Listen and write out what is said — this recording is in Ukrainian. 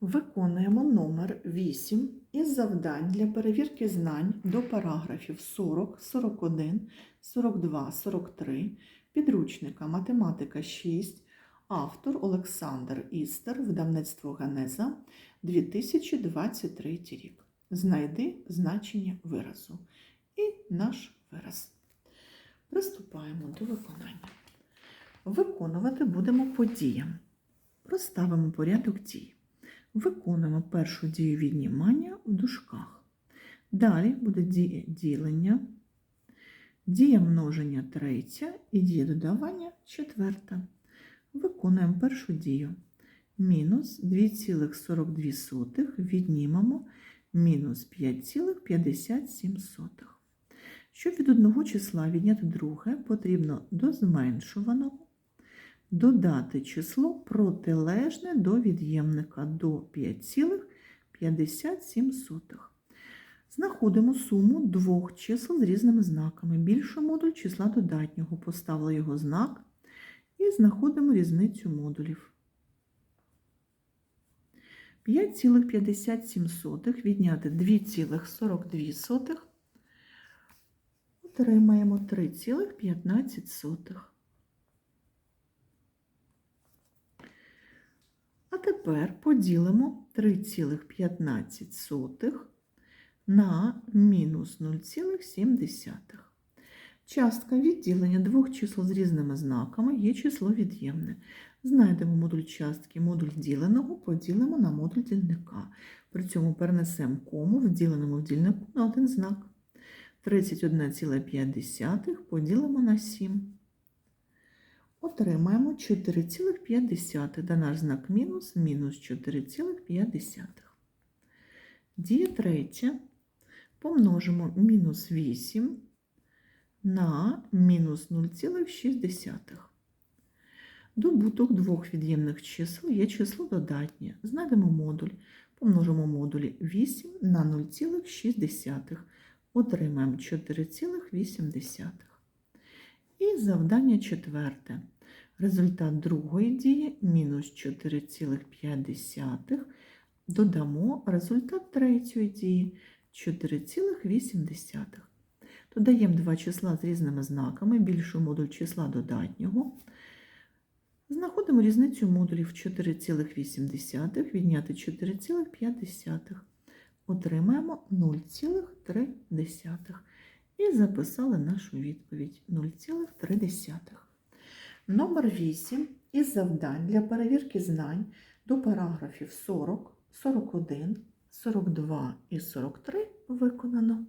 Виконуємо номер 8 із завдань для перевірки знань до параграфів 40, 41, 42, 43, підручника Математика 6, автор Олександр Істер, видавництво Генеза, 2023 рік. Знайди значення виразу. І наш вираз. Приступаємо до виконання. Виконувати будемо по діям. Проставимо порядок дій. Виконуємо першу дію віднімання в дужках. Далі буде дія ділення, дія множення третя і дія додавання четверта. Виконуємо першу дію. Мінус 2,42 віднімемо мінус 5,57. Щоб від одного числа відняти друге, потрібно до зменшуваного додати число протилежне до від'ємника до 5,57. Знаходимо суму двох чисел з різними знаками. Більший модуль числа додатнього. Поставили його знак і знаходимо різницю модулів. 5,57 відняти 2,42 отримаємо 3,15. Тепер поділимо 3,15 на мінус 0,7. Частка відділення двох чисел з різними знаками є число від'ємне. Знайдемо модуль частки, модуль діленого поділимо на модуль дільника. При цьому перенесемо кому в діленому в дільнику на один знак. 31,5 поділимо на 7. Отримаємо 4,5, да наш знак мінус, мінус 4,5. Дія третя. Помножимо мінус 8 на мінус 0,6. Добуток двох від'ємних чисел є число додатнє. Знайдемо модуль. Помножимо модулі 8 на 0,6. Отримаємо 4,8. І завдання четверте. Результат другої дії мінус 4,5. Додамо результат третьої дії 4,8. Додаємо два числа з різними знаками, більший модуль числа додатнього. Знаходимо різницю модулів 4,8 відняти 4,5. Отримаємо 0,3. І записали нашу відповідь 0,3. Номер 8 із завдань для перевірки знань до параграфів 40, 41, 42 і 43 виконано.